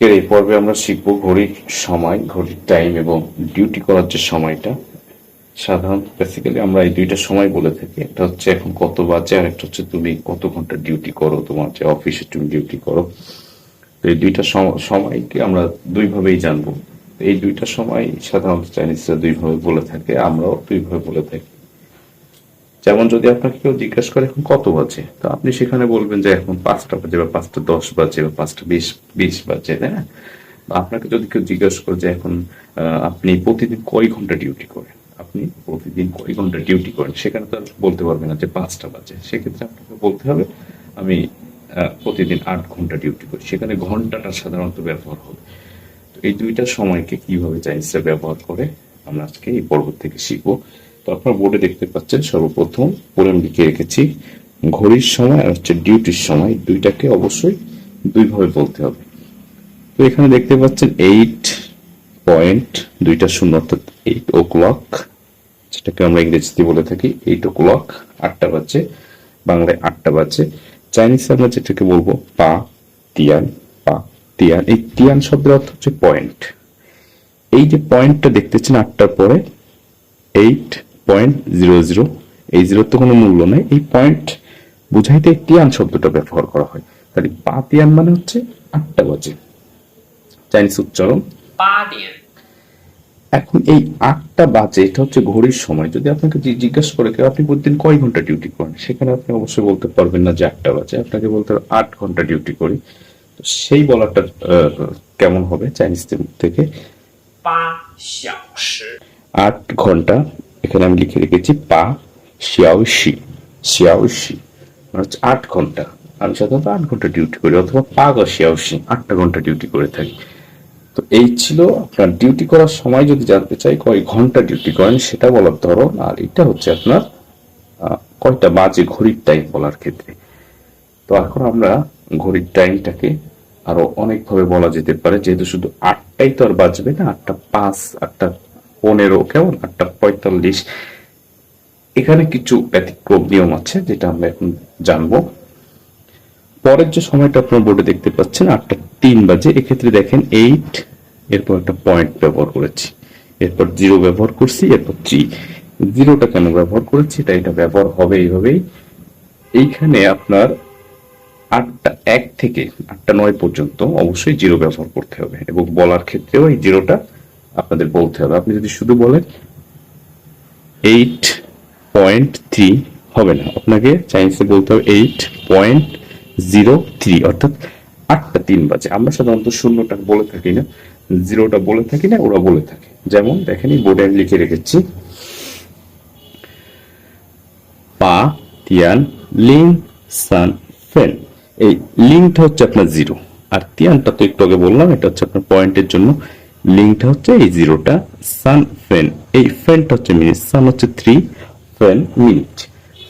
এর এই পর্বে আমরা শিখব ঘড়ির সময়, ঘড়ির টাইম এবং ডিউটি করার যে সময়টা। সাধারণত বেসিক্যালি আমরা এই দুইটা সময় বলে থাকি। একটা হচ্ছে এখন কত বাজে, আর একটা হচ্ছে তুমি কত ঘণ্টা ডিউটি করো, তোমার যে অফিসে তুমি ডিউটি করো। তো এই দুইটা সম- সময়কে আমরা দুইভাবেই জানব। এই দুইটা সময় সাধারণত চাইনিজরা দুইভাবে বলে থাকে, আমরাও দুইভাবে বলে থাকি। যেমন যদি আপনাকে কেউ জিজ্ঞাসা করে এখন কত বাজে, তো আপনি সেখানে বলবেন যে এখন পাঁচটা বাজে বা পাঁচটা দশ বাজে বা পাঁচটা বিশ বিশ বাজে, তাই না? আপনাকে যদি কেউ জিজ্ঞাসা করে যে এখন আপনি প্রতিদিন কয় ঘণ্টা ডিউটি করেন? আপনি প্রতিদিন কয় ঘণ্টা ডিউটি করেন? সেখানে তো বলতে পারবেন না যে পাঁচটা বাজে। সেক্ষেত্রে আপনাকে বলতে হবে, আমি প্রতিদিন আট ঘণ্টা ডিউটি করি। সেখানে ঘন্টাটা সাধারণত ব্যবহার হবে। তো এই দুইটা সময়কে কীভাবে চাইনিজরা ব্যবহার করে আমরা আজকে এই পর্ব থেকে শিখব। তো আপনার বোর্ডে দেখতে পাচ্ছেন, সর্বপ্রথম পরে আমি লিখে রেখেছি, ঘড়ির সময় আর হচ্ছে ডিউটির সময়, দুইটাকে অবশ্যই দুইভাবে বলতে হবে। তো এখানে দেখতে পাচ্ছেন এইট পয়েন্ট দুইটা শূন্য অর্থাৎ এইট ও ক্লক যেটাকে আমরা ইংরেজিতে বলে থাকি এইট ও ক্লক আটটা বাজে, বাংলায় আটটা বাজে। চাইনিজ আমরা যেটাকে বলব পা, তিয়ান পা, তিয়ান। এই তিয়ান শব্দের অর্থ হচ্ছে পয়েন্ট এই যে পয়েন্টটা দেখতেছেন আটটার পরে এইট পয়েন্ট জিরো জিরো এই জিরোর তো কোনো মূল্য নেই। এই পয়েন্ট বুঝাইতে তিয়ান শব্দটা ব্যবহার করা হয়। তাহলে পা তিয়ান মানে হচ্ছে আটটা বাজে। চাইনিজ উচ্চারণ। এখন এই আটটা বাজে এটা হচ্ছে ঘড়ির সময়। যদি আপনাকে জিজ্ঞাসা করে কেউ আপনি প্রতিদিন কয় ঘণ্টা ডিউটি করেন? সেখানে আপনি অবশ্যই বলতে পারবেন না যে আটটা বাজে। আপনাকে বলতে হবে আট ঘণ্টা ডিউটি করি। তো সেই বলাটা কেমন হবে চাইনিজদের থেকে? আট ঘণ্টা এখানে আমি লিখে রেখেছি পা শিয়াওশি শিয়াওশি মানে হচ্ছে আট ঘণ্টা। আমি সাধারণত আট ঘণ্টা ডিউটি করি, অথবা পা গা শিয়াওশি আটটা ঘণ্টা ডিউটি করে থাকি। তো এই ছিল আপনার ডিউটি করার সময় যদি জানতে চাই কয় ঘণ্টা ডিউটি করেন, সেটা বলার ধরন, আর এটা হচ্ছে আপনার কয়টা বাজে ঘড়ির টাইম বলার ক্ষেত্রে। তো এখন আমরা ঘড়ির টাইমটাকে আরও অনেকভাবে বলা যেতে পারে, যেহেতু শুধু আটটাই তো আর বাজবে না, আটটা পাঁচ, আটটা পনেরো, কেমন? আটটা পঁয়তাল্লিশ। এখানে কিছু ব্যতিক্রম নিয়ম আছে, যেটা আমরা এখন জানব। পরের যে সময়টা আপনার বোর্ডে দেখতে পাচ্ছেন, আটটা তিন বাজে। এক্ষেত্রে দেখেন এইট এরপর একটা পয়েন্ট ব্যবহার করেছি। এরপর জিরো ব্যবহার করছি, এরপর থ্রি জিরোটা কেন ব্যবহার করেছি? এটা এটা ব্যবহার হবে এইভাবেই। এইখানে আপনার আটটা এক থেকে আটটা নয় পর্যন্ত অবশ্যই জিরো ব্যবহার করতে হবে। এবং বলার ক্ষেত্রেও এই জিরোটা আপনাদের বলতে হবে। আপনি যদি শুধু বলেন এইট পয়েন্ট থ্রি হবে না। আপনাকে চাইনিজে বলতে হবে এইট পয়েন্ট জিরো থ্রি অর্থাৎ আটটা তিন বাজে। আমরা সাধারণত শূন্যটা বলে থাকি না। জিরোটা বলে থাকি না, ওরা বলে থাকে। যেমন, দেখেন, এই বোর্ডে আমি লিখে রেখেছি। পা, তিয়ান লিং সান, ফেন। এই লিঙ্কটা হচ্ছে আপনার জিরো। আর তিয়ানটা তো একটু আগে বললাম, এটা হচ্ছে আপনার পয়েন্টের জন্য লিঙ্কটা হচ্ছে এই জিরোটা সান ফেন এই ফেনটা হচ্ছে মিনিট সান হচ্ছে থ্রি ফেন মিনিট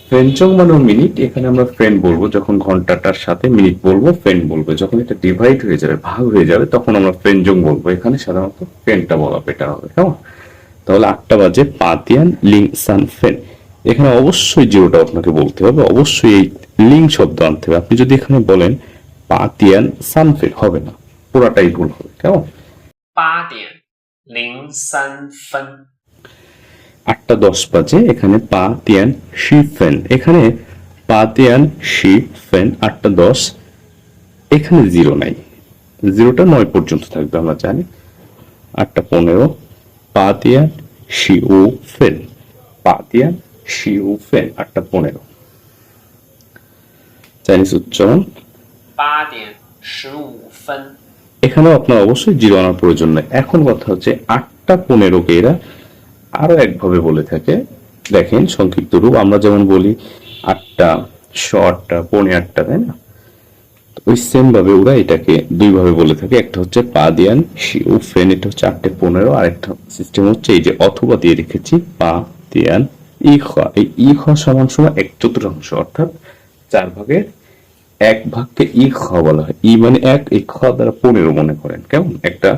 ফ্রেঞ্চং মানে মিনিট এখানে আমরা ফ্রেন বলব, যখন ঘন্টাটার সাথে মিনিট বলব ফ্রেন বলব। যখন এটা ডিভাইড হয়ে যাবে, ভাগ হয়ে যাবে, তখন আমরা ফ্রেঞ্জং বলব। এখানে সাধারণত ফ্রেনটা বলা বেটার হবে, কেমন? তাহলে আটটা বাজে, পাতিয়ান লিং সান ফেন এখানে অবশ্যই জিরোটা আপনাকে বলতে হবে, অবশ্যই এই লিং শব্দ আনতে হবে। আপনি যদি এখানে বলেন, পাতিয়ান সানফেন হবে না। পুরাটাই ভুল হবে, কেমন? 八点零三分， আটটা দশ বাজে এখানে পা তিয়ান শি ফেন এখানে পা তিয়ান শি ফেন আটটা দশ এখানে জিরো নাই জিরোটা নয় পর্যন্ত থাকবে আমরা জানি আটটা পনেরো পা তিয়ান শি ও ফেন পা তিয়ান শি ও ফেন আটটা পনেরো চাইনিজ উচ্চারণ 八点十五分， এখানেও আপনার অবশ্যই জিরো আনার প্রয়োজন নেই। এখন কথা হচ্ছে আটটা পনেরোকে এরা আরও একভাবে বলে থাকে। দেখেন সংক্ষিপ্ত রূপ, আমরা যেমন বলি আটটা শ আটটা পৌনে আটটা, তাই না? ওই সেম ভাবে ওরা এটাকে দুই ভাবে বলে থাকে। একটা হচ্ছে পা দিয়ান ফ্রেন এটা হচ্ছে আটটে পনেরো, আর একটা সিস্টেম হচ্ছে এই যে অথবা দিয়ে রেখেছি পা দিয়ান ই খ। এই ই খ সমান সমান এক চতুর্থাংশ, অর্থাৎ চার ভাগের এক ভাগকে ই খ বলা হয়। ই মানে এক এই খ দ্বারা পনেরো মনে করেন। কেমন? একটা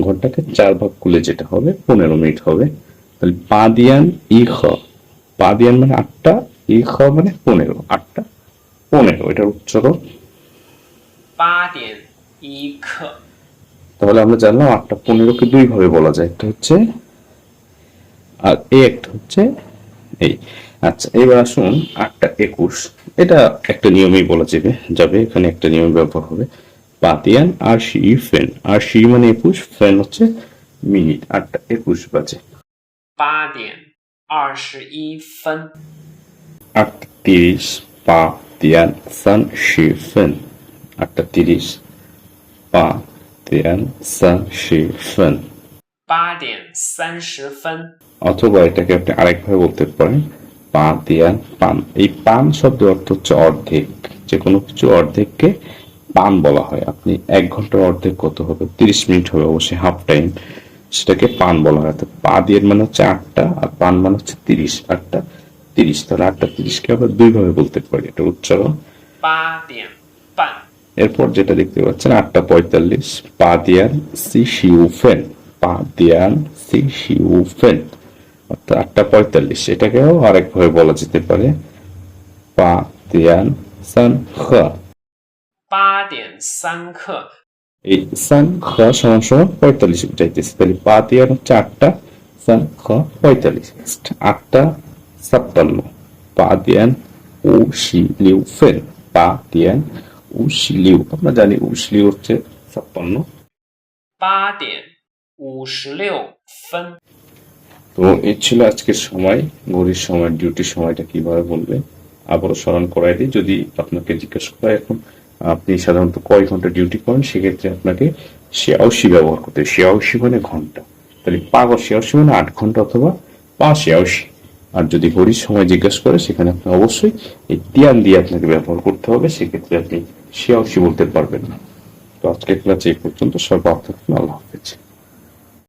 ঘন্টাকে চার ভাগ করলে যেটা হবে পনেরো মিনিট হবে। তাহলে পাদিয়ান ই খ। পাদিয়ান মানে আটটা ই খ মানে পনেরো। আটটা পনেরো। এটার উচ্চারণ? তাহলে আমরা জানলাম আটটা পনেরোকে দুই ভাবে বলা যায়। একটা হচ্ছে আর এ একটা হচ্ছে এই। আচ্ছা এবার আসুন আটটা একুশ। এটা একটা নিয়মেই বলা যাবে যাবে এখানে একটা নিয়ম ব্যবহার হবে। পাতিয়ান আর সি ফেন। আর সি মানে একুশ ফেন হচ্ছে মিনিট। আটটা একুশ বাজে। আটটা তিরিশ পা তিয়ান সান সি ফেন। আটটা তিরিশ পা তিয়ান সান সি ফেন। অথবা এটাকে আপনি আরেকভাবে বলতে পারেন পা দেয়ার পান। এই পান শব্দ অর্থ হচ্ছে অর্ধেক। যে কোনো কিছু অর্ধেককে পান বলা হয়। আপনি এক ঘণ্টার অর্ধেক কত হবে? তিরিশ মিনিট হবে অবশ্যই হাফ টাইম। সেটাকে পান বলা হয়। পা দিয়ে মানে হচ্ছে আটটা আর পান মানে হচ্ছে তিরিশ। আটটা তিরিশ। তাহলে আটটা তিরিশকে আবার দুইভাবে বলতে পারি। এটা উচ্চারণ? এরপর যেটা দেখতে পাচ্ছেন আটটা পঁয়তাল্লিশ। পা দিয়ান সি সিউফেন পা দিয়ান সি শিউফেন অর্থাৎ আটটা পঁয়তাল্লিশ এটাকেও আরেকভাবে বলা যেতে পারে। পা সান খ। এই সান খ সমান সমান পঁয়তাল্লিশ তাহলে পা হচ্ছে আটটা সান খ পঁয়তাল্লিশ। আটটা সাতান্ন পা দিয়ান ও পা দিয়ান ও আমরা জানি ও হচ্ছে সাতান্ন তো এই ছিল আজকের সময়, ঘড়ির সময়, ডিউটির সময়টা কীভাবে বলবে? আবারও স্মরণ করাই দিই, যদি আপনাকে জিজ্ঞেস করা এখন, আপনি সাধারণত কয় ঘণ্টা ডিউটি করেন? সেক্ষেত্রে আপনাকে শেয়াওসি ব্যবহার করতে হবে মানে ঘণ্টা। তাহলে পাগ শেয়াওসি মানে আট ঘণ্টা অথবা পা শেয়াওসি আর যদি ঘড়ির সময় জিজ্ঞেস করে, সেখানে আপনি অবশ্যই এই তিয়ান দিয়ে আপনাকে ব্যবহার করতে হবে। সেক্ষেত্রে আপনি শেয়াওসি বলতে পারবেন না। তো আজকের ক্লাস এই পর্যন্ত। ভালো আল্লাহ হাফেজ।